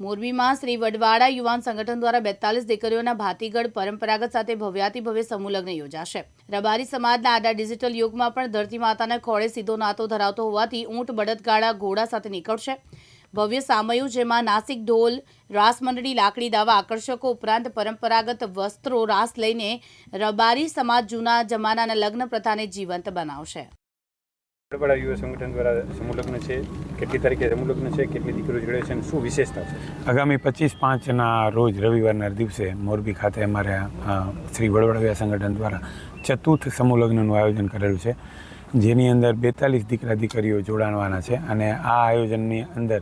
મોરબીમાં શ્રી વડવાડા યુવાન સંગઠન દ્વારા બેતાલીસ દીકરીઓના ભાતીગઢ પરંપરાગત સાથે ભવ્યાતિ ભવ્ય સમૂહલગ્ન યોજાશે. રબારી સમાજના આડા ડિજિટલ યુગમાં પણ ધરતી માતાના ખોળે સીધો નાતો ધરાવતો હોવાથી ઊંટ બળદગાડા ઘોડા સાથે નીકળશે. ભવ્ય સામયું, જેમાં નાસિક ઢોલ, રાસ મંડળી, લાકડી દાવા, આકર્ષકો ઉપરાંત પરંપરાગત વસ્ત્રો, રાસ લઈને રબારી સમાજ જૂના જમાનાના લગ્ન પ્રથાને જીવંત બનાવશે. વડવાડા યુવા સંગઠન દ્વારા સમુલગ્ન છે? કેટલી તારીખે સમુલગ્ન છે? કેટલી દીકરીઓ જોડે છે? અને શું વિશેષતા છે? આગામી પચીસ પાંચના રોજ રવિવારના દિવસે મોરબી ખાતે અમારે શ્રી વડવડવ્યા સંગઠન દ્વારા ચતુર્થ સમુલગ્નનું આયોજન કરેલું છે. જેની અંદર બેતાલીસ દીકરા દીકરીઓ જોડાણવાના છે અને આ આયોજનની અંદર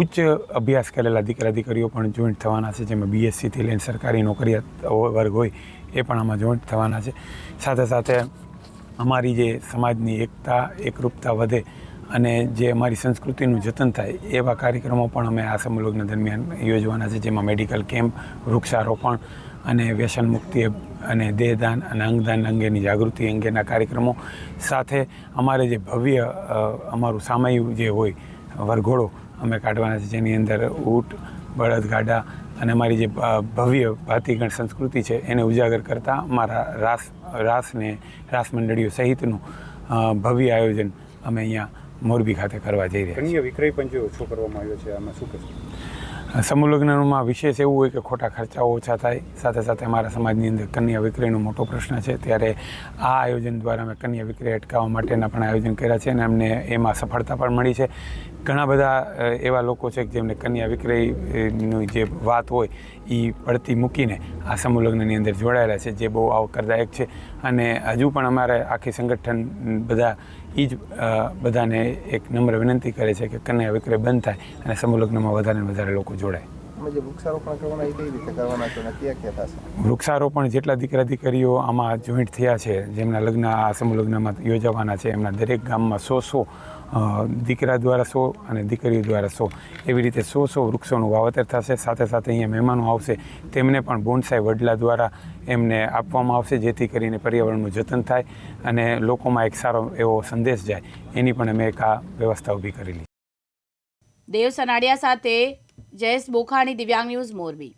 ઉચ્ચ અભ્યાસ કરેલા દીકરા દીકરીઓ પણ જોઈન્ટ થવાના છે. જેમાં બીએસસીથી લઈને સરકારી નોકરી વર્ગ હોય એ પણ આમાં જોઈન્ટ થવાના છે. સાથે સાથે અમારી જે સમાજની એકતા, એકરૂપતા વધે અને જે અમારી સંસ્કૃતિનું જતન થાય, એવા કાર્યક્રમો પણ અમે આ સમલગ્ન દરમિયાન યોજવાના છે, જેમાં મેડિકલ કેમ્પ, વૃક્ષારોપણ અને વ્યસન મુક્તિ અને દેહદાન અને અંગદાન અંગેની જાગૃતિ અંગેના કાર્યક્રમો. સાથે અમારે જે ભવ્ય અમારું સામયિક જે હોય, વરઘોડો અમે કાઢવાના છે, જેની અંદર ઊંટ બળદગાડા અને મારી જે ભવ્ય ભાતીગણ સંસ્કૃતિ છે એને ઉજાગર કરતા અમારા રાસ, રાસને, રાસ મંડળીઓ સહિતનું ભવ્ય આયોજન અમે અહીંયા મોરબી ખાતે કરવા જઈ રહ્યા છીએ. વિક્રય પણ જો ઓછો કરવામાં આવ્યો છે. આમાં શું કહેશો? સમૂહ લગ્નમાં વિશેષ એવું હોય કે ખોટા ખર્ચાઓ ઓછા થાય. સાથે સાથે અમારા સમાજની અંદર કન્યા વિક્રયનો મોટો પ્રશ્ન છે. ત્યારે આ આયોજન દ્વારા અમે કન્યા વિક્રય અટકાવવા માટેના પણ આયોજન કર્યા છે અને અમને એમાં સફળતા પણ મળી છે. ઘણા બધા એવા લોકો છે કે જેમને કન્યા વિક્રયની જે વાત હોય એ પડતી મૂકીને આ સમૂહલગ્નની અંદર જોડાયેલા છે, જે બહુ આવકારદાયક છે. અને હજુ પણ અમારે આખી સંગઠન બધા એ જ બધાને એક નમ્ર વિનંતી કરે છે કે કન્યા વિક્રય બંધ થાય અને સમૂહલગ્નમાં વધારે ને વધારે લોકો જોડાય. વૃક્ષારોપણ જેટલા દીકરા દીકરીઓ આમાં જોઈન્ટ થયા છે જેમના લગ્ન આ સમૂહ લગ્નમાં યોજાવાના છે એમના દરેક ગામમાં સો સો દીકરા દ્વારા સો અને દીકરીઓ દ્વારા સો. એવી રીતે સો સો વૃક્ષોનું વાવેતર થશે. સાથે સાથે અહીંયા મહેમાનો આવશે. તેમને પણ બોન્સાઈ વડલા દ્વારા એમને આપવામાં આવશે, જેથી કરીને પર્યાવરણનું જતન થાય અને લોકોમાં એક સારો એવો સંદેશ જાય. એની પણ અમે એક આ વ્યવસ્થા ઊભી કરેલી. દેવ સનાડિયા સાથે જયેશ બોખાણી, દિવ્યાંગ ન્યૂઝ મોરબી.